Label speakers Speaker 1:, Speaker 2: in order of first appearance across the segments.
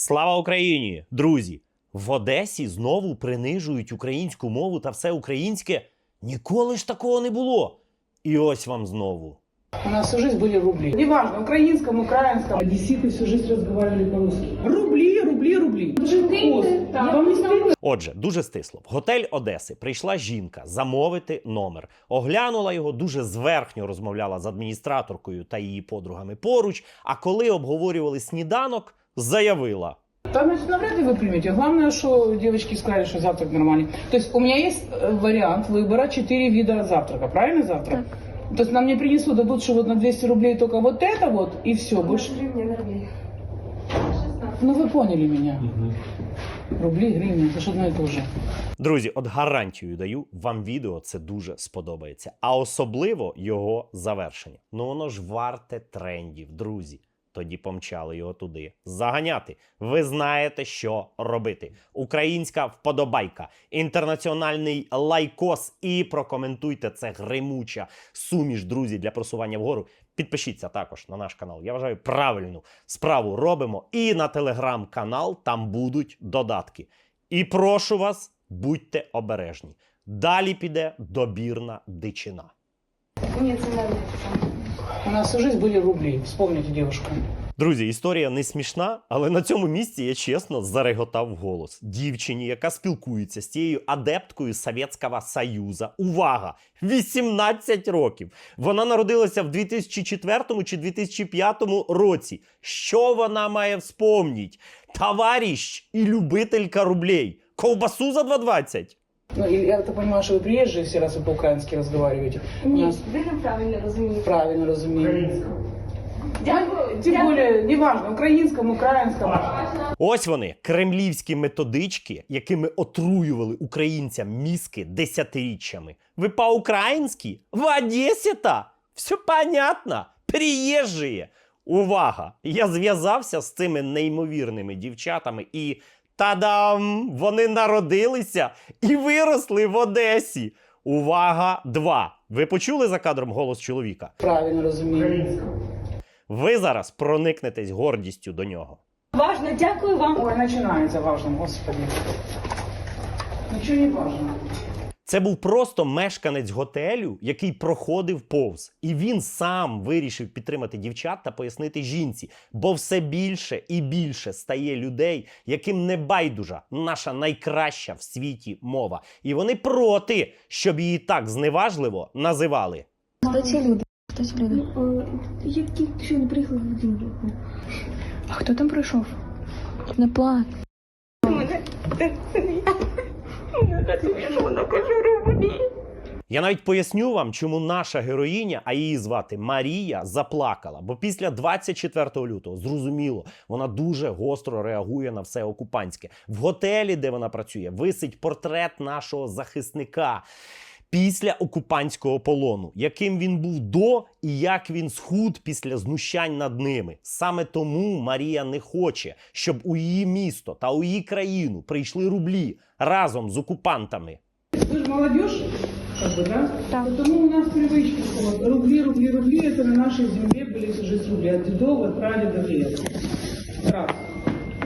Speaker 1: Слава Україні! Друзі! В Одесі знову принижують українську мову та все українське. Ніколи ж такого не було. І ось вам знову.
Speaker 2: У нас всю жизнь были рубли. Неважно, украинском, украинском. Одесситы всю жизнь разговаривали по-русски. Рубли, рубли, рубли. Это же вкус. Вам не стыдно?
Speaker 1: Отже, дуже стисло. В готель Одеси прийшла жінка замовити номер. Оглянула його, дуже зверхньо розмовляла з адміністраторкою та її подругами поруч. А коли обговорювали сніданок, заявила:
Speaker 2: Там, значит, навряд ли вы примете. Главное, что девочки сказали, что завтрак нормальный. То есть у меня есть э, вариант выбора 4 вида завтрака. Правильно завтрак? То есть нам не принесут, дадут, что вот на 200 рублей только вот это вот, и все. Больше... Ну вы поняли меня. Рубли, гривны, это же одно и то же.
Speaker 1: Друзі, от гарантію даю, вам відео це дуже сподобається. А особливо його завершення. Ну воно ж варте трендів, друзі. Тоді помчали його туди. Заганяти. Ви знаєте, що робити. Українська вподобайка, інтернаціональний лайкос і прокоментуйте це гримуча суміш, друзі, для просування вгору. Підпишіться також на наш канал. Я вважаю, правильну справу робимо. І на телеграм-канал там будуть додатки. І прошу вас, будьте обережні. Далі піде добірна дичина.
Speaker 3: Нет, не надо.
Speaker 2: У нас всю жизнь были рубли. Вспомните девушку.
Speaker 1: Друзі, історія не смішна, але на цьому місці я чесно зареготав голос. Дівчині, яка спілкується з тією адепткою Совєтського Союзу. Увага! 18 років. Вона народилася в 2004 чи 2005 році. Що вона має вспомніть? Товарищ і любителька рублей. Ковбасу за 2,20?
Speaker 2: Ну, и я так понимаю, что вы приезжие все, раз вы по-украински разговариваете.
Speaker 3: Ні,
Speaker 2: нас
Speaker 3: ви неправильно розумієте.
Speaker 2: правильно разумею.
Speaker 3: Дякую.
Speaker 2: Тем
Speaker 3: дякую.
Speaker 2: более, неважно, украинском, украинском.
Speaker 1: Ось вони, кремлівські методички, якими отруювали українцям мізки десятиріччями. Ви по-українськи? В Одесі-то? Все понятно. Приїжджі. Увага! Я зв'язався з цими неймовірними дівчатами і. Та-дам! Вони народилися і виросли в Одесі. Увага! Два. Ви почули за кадром голос чоловіка?
Speaker 2: Правильно розумію.
Speaker 1: Ви зараз проникнетесь гордістю до нього.
Speaker 3: Важно, дякую вам.
Speaker 2: Ой, починається важно, господи. Нічого не важно.
Speaker 1: Це був просто мешканець готелю, який проходив повз, і він сам вирішив підтримати дівчат та пояснити жінці, бо все більше і більше стає людей, яким не байдужа наша найкраща в світі мова, і вони проти, щоб її так зневажливо називали.
Speaker 4: Хто ці люди? Хто ці люди?
Speaker 3: Е, Я тільки що не приїхала в Дім'ю.
Speaker 4: А хто там прийшов? Не плач.
Speaker 3: Це це не я. Мене смішно накажу рублі.
Speaker 1: Я навіть поясню вам, чому наша героїня, а її звати Марія, заплакала. Бо після 24 лютого зрозуміло, вона дуже гостро реагує на все окупантське. В готелі, де вона працює, висить портрет нашого захисника Після окупантського полону, яким він був до і як він схуд після знущань над ними. Саме тому Марія не хоче, щоб у її місто та у її країну прийшли рублі разом з окупантами.
Speaker 2: Вы же молодежь, как бы, да?
Speaker 4: Да.
Speaker 2: Потому у нас привычка, что вот рубли, рубли, рубли, это на нашей земле были всю жизнь рубли, от дедов, от прадедов лет. Раз.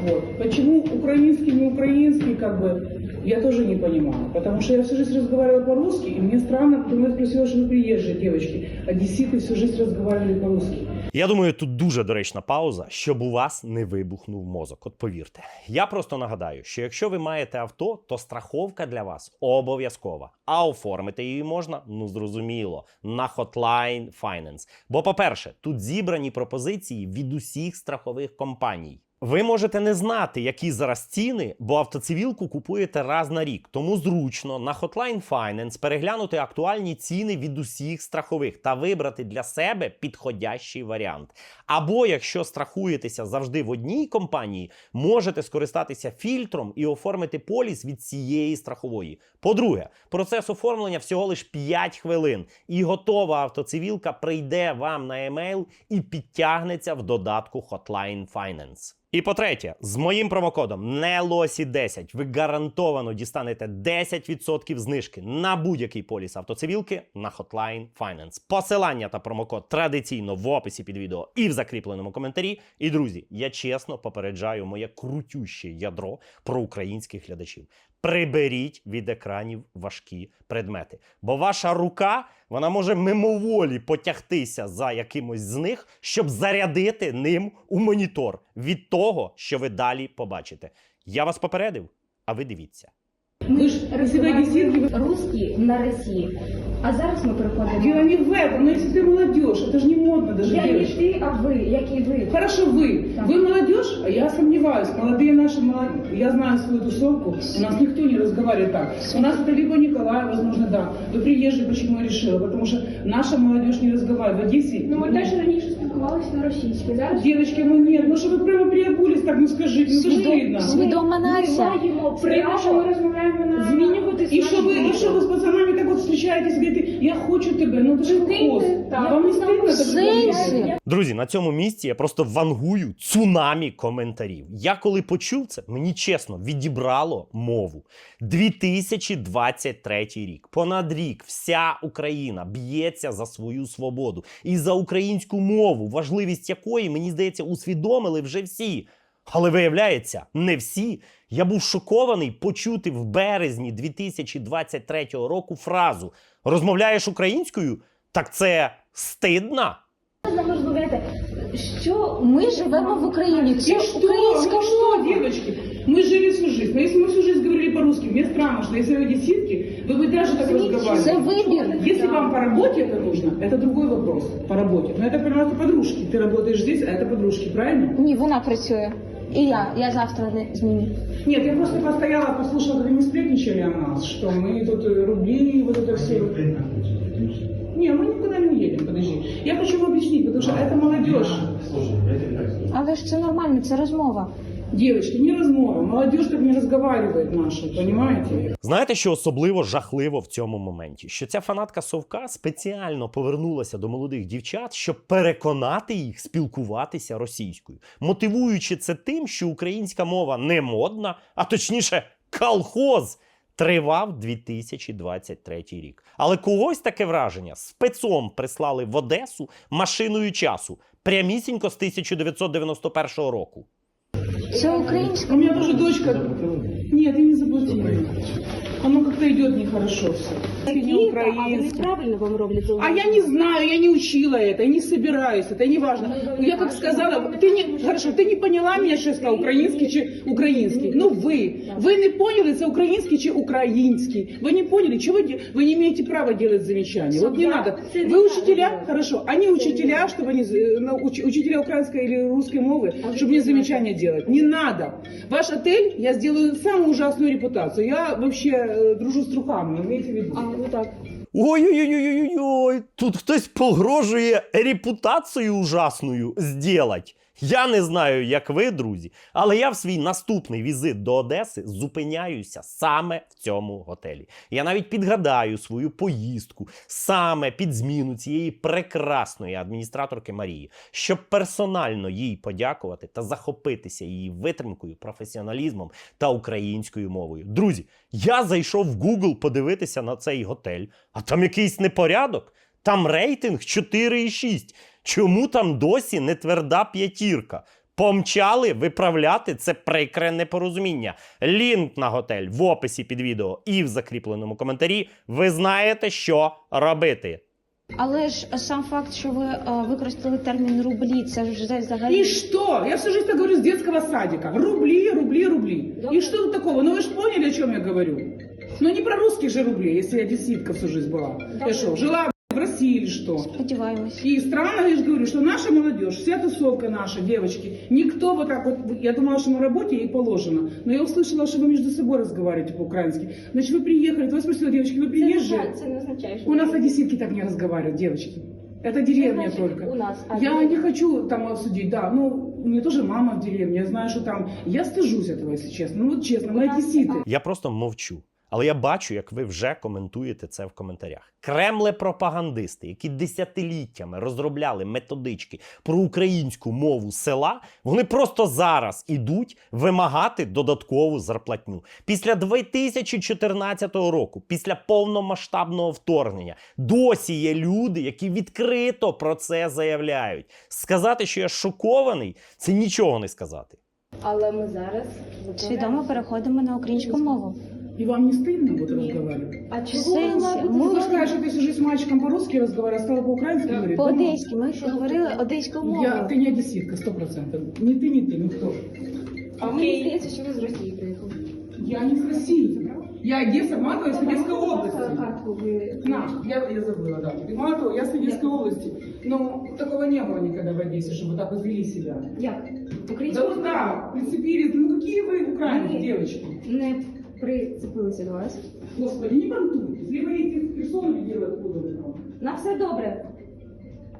Speaker 2: Вот. Почему украинский, не украинский, как бы, я тоже не понимаю. Потому что я всю жизнь разговаривала по-русски, и мне странно, потому я спросила, что вы приезжие девочки. Одесситы всю жизнь разговаривали по-русски.
Speaker 1: Я думаю, тут дуже доречна пауза, щоб у вас не вибухнув мозок. От повірте. Я просто нагадаю, що якщо ви маєте авто, то страховка для вас обов'язкова. А оформити її можна, ну зрозуміло, на Hotline Finance. Бо, по-перше, тут зібрані пропозиції від усіх страхових компаній. Ви можете не знати, які зараз ціни, бо автоцивілку купуєте раз на рік. Тому зручно на Hotline Finance переглянути актуальні ціни від усіх страхових та вибрати для себе підходящий варіант. Або якщо страхуєтеся завжди в одній компанії, можете скористатися фільтром і оформити поліс від цієї страхової. По-друге, процес оформлення всього лиш 5 хвилин, і готова автоцивілка прийде вам на емейл і підтягнеться в додатку Hotline Finance. І по-третє, з моїм промокодом NELOSI10 ви гарантовано дістанете 10% знижки на будь-який поліс автоцивілки на Hotline Finance. Посилання та промокод традиційно в описі під відео і в закріпленому коментарі. І друзі, я чесно попереджаю моє крутюще ядро про українських глядачів Приберіть від екранів важкі предмети, бо ваша рука вона може мимоволі потягтися за якимось з них, щоб зарядити ним у монітор від того, що ви далі побачите. Я вас попередив, а ви дивіться.
Speaker 2: Вы же если одесситки, вы-
Speaker 3: Русські на Росії. А зараз ми переходимо.
Speaker 2: Дело не в этом, но если ты молодежь, это же не модно даже
Speaker 3: Я не
Speaker 2: девочки.
Speaker 3: ти, а ви, як і ви.
Speaker 2: Хорошо, вы.
Speaker 3: Да.
Speaker 2: Вы молодежь, а я сомневаюсь. Молодые наши, молод- я знаю свою тусовку, у нас никто не разговаривает так. У нас это либо Николай, возможно, да. Вы приезжие, почему я решила? Потому что наша молодежь не разговаривает. В Одессе...
Speaker 3: Ну ми теж раніше спілкувалися на російській. Зараз
Speaker 2: Девочки, ну нет, ну что вы прямо приобулись, так ну скажите, ну это ж видно.
Speaker 4: Свідома
Speaker 3: ми
Speaker 4: нація.
Speaker 3: маємо право, що ми розмовляємо на
Speaker 2: Змінювати і що ви, і що ви з пацанами от зустрічаєтесь, говорите, я хочу тебе, ну ти ж
Speaker 3: Стидно,
Speaker 2: Вам не стидно так говорити?
Speaker 1: Друзі, на цьому місці я просто вангую цунамі коментарів. Я коли почув це, мені чесно відібрало мову. 2023 рік. Понад рік вся Україна б'ється за свою свободу і за українську мову, важливість якої, мені здається, усвідомили вже всі. Але виявляється, не всі. Я був шокований почути в березні 2023 року фразу: розмовляєш українською? Так це стидно.
Speaker 3: Ви розмовляєте, що ми живемо в Україні. Це
Speaker 2: И что?
Speaker 3: українська
Speaker 2: Ну что,
Speaker 3: мова.
Speaker 2: девочки? Мы жили всю жизнь. Но если мы всю жизнь говорили по-русски, мне странно, что если вы одесситки, вы бы даже так
Speaker 3: Извините,
Speaker 2: разговаривали.
Speaker 3: це вибір.
Speaker 2: Если вам по работе это нужно, это другой вопрос. По работе. Но это просто подружки. Ты работаешь здесь, а это подружки, правильно?
Speaker 3: Ні, вона працює. І я. Я завтра не зміню.
Speaker 2: Нет, я просто постояла, послушала, как они сплетничали о нас, что мы тут э, рубли, вот это все. Не, мы никуда не едем, подожди. Я хочу вам объяснить, потому что это молодежь.
Speaker 3: Але ж це нормально, це розмова.
Speaker 2: Девочки, не размова. Молодежь так не разговаривает наша, понимаете?
Speaker 1: Знаєте, що особливо жахливо в цьому моменті? Що ця фанатка совка спеціально повернулася до молодих дівчат, щоб переконати їх спілкуватися російською, мотивуючи це тим, що українська мова не модна, а точніше, колхоз. Тривав 2023 рік. Але когось таке враження спецом прислали в Одесу машиною часу прямісінько з 1991 року.
Speaker 3: Це украинское.
Speaker 2: У меня тоже дочка... Нет, я не заблудила. Оно как-то идет нехорошо все. Не украинский.
Speaker 3: правильно вам роблять.
Speaker 2: А я не знаю, я не учила это, я не собираюсь, это не важно. Я как сказала, ты не, хорошо, ты не поняла меня, що я сказала, український чи український. Ну ви, ви не поняли, це український чи український. Ви не поняли, чего вы, вы не имеете права делать замечания. Вот не надо. Вы учителя, хорошо, они учителя, чтобы они, э, на- уч- учителя украинской или русской мовы, чтобы мне замечания делать. Не надо. Ваш отель, я сделаю самую ужасную репутацию. Я вообще э, дружу с трухами, имейте в виду.
Speaker 3: А, ну так.
Speaker 1: Ой-ой-ой-ой-ой, тут хтось погрожує репутацію ужасною зділать. Я не знаю, як ви, друзі, але я в свій наступний візит до Одеси зупиняюся саме в цьому готелі. Я навіть підгадаю свою поїздку саме під зміну цієї прекрасної адміністраторки Марії, щоб персонально їй подякувати та захопитися її витримкою, професіоналізмом та українською мовою. Друзі, я зайшов в Google подивитися на цей готель, а там якийсь непорядок. Там рейтинг 4,6. Чому там досі не тверда п'ятірка? Помчали виправляти це прикре непорозуміння. Лінк на готель в описі під відео і в закріпленому коментарі. Ви знаєте, що робити.
Speaker 3: Але ж сам факт, що ви е, використали термін рублі, це ж вже взагалі.
Speaker 2: И что? Я всю жизнь так говорю с детского садика. Рубли, рубли, рубли. И что тут такого? Ну вы же поняли, о чем я говорю? Ну не про русских же рублей, если я десятка всю жизнь была. Я что, жила в России или что?
Speaker 3: Сподіваємось.
Speaker 2: И странно, я же говорю, что наша молодежь, вся тусовка наша, девочки, никто вот так вот, я думала, что на работе ей положено, но я услышала, что вы между собой разговариваете по-украински. Значит, вы приехали, то я спросила, девочки, вы приезжие?
Speaker 3: Це не означає, що
Speaker 2: У нас одесситки так не разговаривают, девочки. Это деревня
Speaker 3: значит,
Speaker 2: только.
Speaker 3: у нас, а
Speaker 2: я
Speaker 3: где?
Speaker 2: не хочу там обсудить, да. Ну, у меня тоже мама в деревне. Я знаю, что там. Я стыжусь этого, если честно. Ну вот честно, мы
Speaker 3: У нас-
Speaker 2: одесситы.
Speaker 1: Я просто мовчу. Але я бачу, як ви вже коментуєте це в коментарях. Кремле-пропагандисти, які десятиліттями розробляли методички про українську мову села, вони просто зараз ідуть вимагати додаткову зарплатню. Після 2014 року, після повномасштабного вторгнення, досі є люди, які відкрито про це заявляють. Сказати, що я шокований, це нічого не сказати.
Speaker 5: Але ми зараз
Speaker 6: Свідомо переходимо на українську мову.
Speaker 2: И вам не стыдно вот разговаривать?
Speaker 5: А
Speaker 6: В
Speaker 5: чого
Speaker 6: сенсі,
Speaker 2: Ты
Speaker 6: ми
Speaker 2: скажешь, что ты всю жизнь с мальчиком по-русски разговаривала, стала по-украински говорить? да?
Speaker 6: по-одеськи, ми говорили одеською
Speaker 2: Я,
Speaker 6: мовою.
Speaker 2: ты не одесситка, сто процентов. Не ты, не ты, никто.
Speaker 5: А мені здається, що ви з Росії приїхали.
Speaker 2: Я не с России. Я Одесса, Матова из Одесской области.
Speaker 5: Картку ви...
Speaker 2: На, я, я забыла, да. Матова, я с Одесской области. Но такого не было никогда в Одессе, чтобы так повели себя.
Speaker 5: Як?
Speaker 2: Да
Speaker 5: Українською
Speaker 2: вот да, прицепились. Ну какие вы украинцы,
Speaker 5: Нет.
Speaker 2: девочки?
Speaker 5: не прицепилися до вас.
Speaker 2: Господи, не понтуйтесь. Либо эти персоны делают откуда вы там.
Speaker 5: На все добре.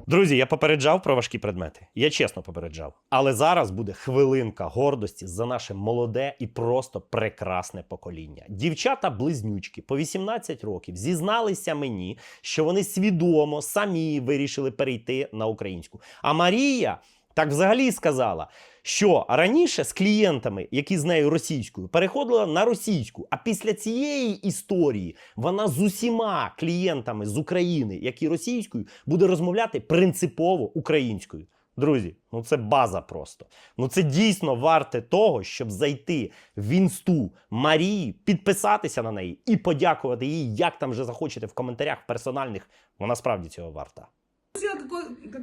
Speaker 1: Друзі, я попереджав про важкі предмети. Я чесно попереджав. Але зараз буде хвилинка гордості за наше молоде і просто прекрасне покоління. Дівчата-близнючки по 18 років зізналися мені, що вони свідомо самі вирішили перейти на українську. А Марія так взагалі сказала, що раніше з клієнтами, які з нею російською, переходила на російську. А після цієї історії вона з усіма клієнтами з України, які російською, буде розмовляти принципово українською. Друзі, ну це база просто. Ну це дійсно варте того, щоб зайти в інсту Марії, підписатися на неї і подякувати їй, як там вже захочете в коментарях персональних. Вона справді цього варта.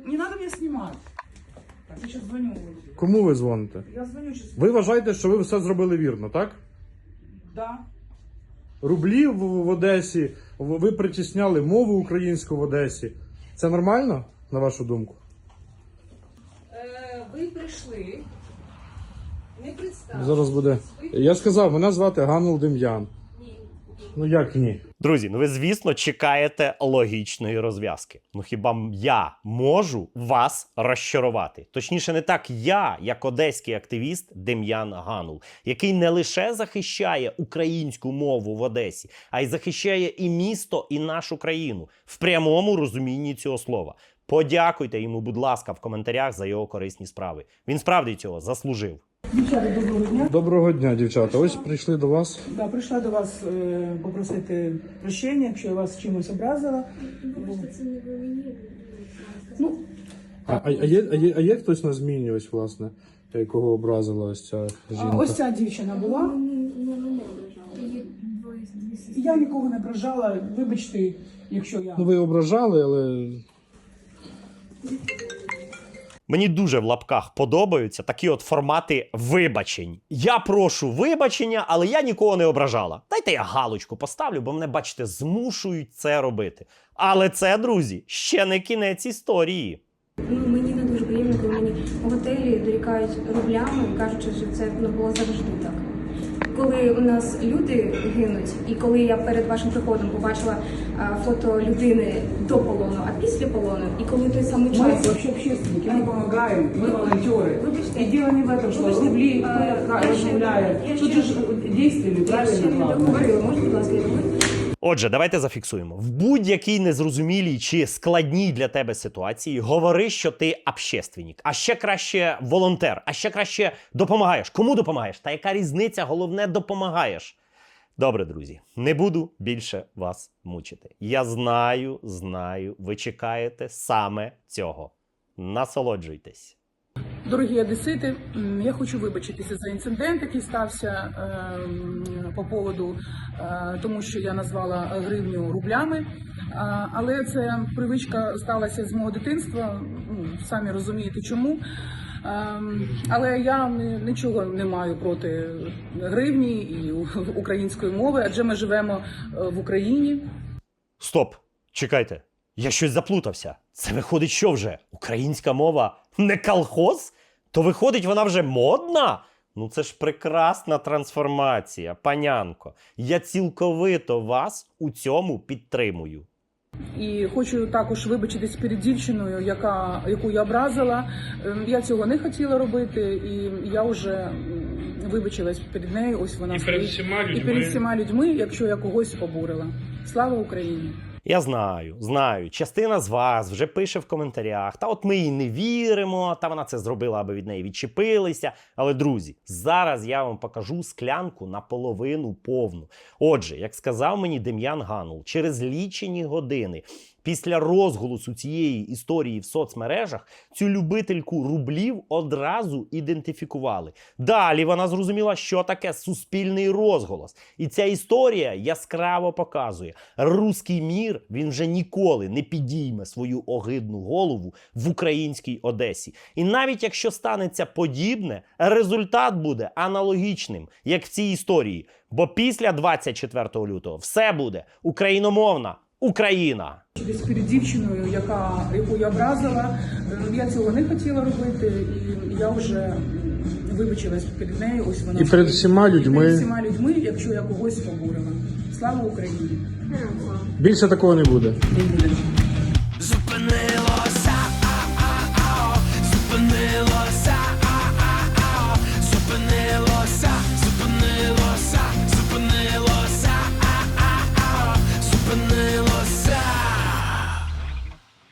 Speaker 2: Не надо меня снимать. Так, я сейчас звоню.
Speaker 7: Кому ви дзвоните?
Speaker 2: Я звоню сейчас.
Speaker 7: Ви вважаєте, що ви все зробили вірно, так?
Speaker 2: Да.
Speaker 7: Рублі в, в Одесі, в- ви притісняли мову українську в Одесі. Це нормально, на вашу думку?
Speaker 8: Е, ви прийшли, не представили.
Speaker 7: Зараз буде. Я сказав, мене звати Ганул Дем'ян. Ні. Ну як ні?
Speaker 1: Друзі, ну ви, звісно, чекаєте логічної розв'язки. Ну хіба я можу вас розчарувати? Точніше, не так я, як одеський активіст Дем'ян Ганул, який не лише захищає українську мову в Одесі, а й захищає і місто, і нашу країну в прямому розумінні цього слова. Подякуйте йому, будь ласка, в коментарях за його корисні справи. Він справді цього заслужив.
Speaker 2: Дівчата, доброго дня.
Speaker 7: Доброго дня, дівчата. Ось прийшли до вас.
Speaker 2: Да, прийшла до вас е, попросити прощення, якщо я вас чимось образила. Ну,
Speaker 7: А, а, а, є, а, є, а є хтось на зміні, ось, власне, якого образила ось ця
Speaker 2: а
Speaker 7: жінка?
Speaker 2: ось ця дівчина була. Я нікого не ображала. Вибачте, якщо я.
Speaker 7: Ну ви ображали, але
Speaker 1: Мені дуже в лапках подобаються такі от формати вибачень. Я прошу вибачення, але я нікого не ображала. Дайте я галочку поставлю, бо мене, бачите, змушують це робити. Але це, друзі, ще не кінець історії.
Speaker 9: Ну, мені не дуже приємно, коли мені в готелі дорікають рублями і кажуть, що це ну, було завжди так Коли у нас люди гинуть, і коли я перед вашим приходом побачила а, фото людини до полону, а після полону, і коли той самий
Speaker 2: Мы
Speaker 9: час
Speaker 2: вообще общественники, мы помогаем, мы волонтеры.
Speaker 9: Вибачте.
Speaker 2: И дело не в этом, что
Speaker 9: Вибачте,
Speaker 2: рубли
Speaker 9: е,
Speaker 2: кто
Speaker 9: я ще-
Speaker 2: размовляет.
Speaker 9: я
Speaker 2: Тут
Speaker 9: ще-
Speaker 2: же ж действовали,
Speaker 9: я ще
Speaker 2: правильно,
Speaker 9: не
Speaker 2: главное.
Speaker 9: договорила. Можна, будь ласка, я договорю?
Speaker 1: Отже, давайте зафіксуємо. В будь-якій незрозумілій чи складній для тебе ситуації говори, що ти общественник, а ще краще волонтер, а ще краще допомагаєш. Кому допомагаєш? Та яка різниця? Головне, допомагаєш. Добре, друзі, не буду більше вас мучити. Я знаю, знаю, ви чекаєте саме цього. Насолоджуйтесь.
Speaker 2: Дорогі одесити, я хочу вибачитися за інцидент, який стався ем, по поводу, е, тому що я назвала гривню рублями. Але це привичка сталася з мого дитинства. Ну, самі розумієте чому. Ем, Але я нічого не маю проти гривні і української мови, адже ми живемо е, в Україні.
Speaker 1: Стоп! Чекайте, я щось заплутався. Це виходить, що вже? Українська мова не колхоз? То виходить, вона вже модна? Ну це ж прекрасна трансформація, панянко. Я цілковито вас у цьому підтримую.
Speaker 2: І хочу також вибачитись перед дівчиною, яка яку я образила. Ем, Я цього не хотіла робити, і я вже вибачилась перед нею. Ось вона
Speaker 7: І перед
Speaker 2: стоїть.
Speaker 7: всіма
Speaker 2: і перед всіма людьми, якщо я когось обурила. Слава Україні!
Speaker 1: Я знаю, знаю. Частина з вас вже пише в коментарях. Та от ми їй не віримо, та вона це зробила, аби від неї відчепилися. Але друзі, зараз я вам покажу склянку наполовину повну. Отже, як сказав мені Дем'ян Ганул, через лічені години. Після розголосу цієї історії в соцмережах цю любительку рублів одразу ідентифікували. Далі вона зрозуміла, що таке суспільний розголос. І ця історія яскраво показує: руський мір він вже ніколи не підійме свою огидну голову в українській Одесі. І навіть якщо станеться подібне, результат буде аналогічним, як в цій історії. Бо після 24 лютого все буде україномовна Україна.
Speaker 2: Через перед дівчиною, яка яку я образила, е, я цього не хотіла робити, і я вже вибачилась перед нею. Ось вона
Speaker 7: І перед всіма людьми.
Speaker 2: І
Speaker 7: людьми.
Speaker 2: перед всіма людьми, якщо я когось побурила. Слава Україні!
Speaker 7: Більше такого не буде.
Speaker 2: Не буде.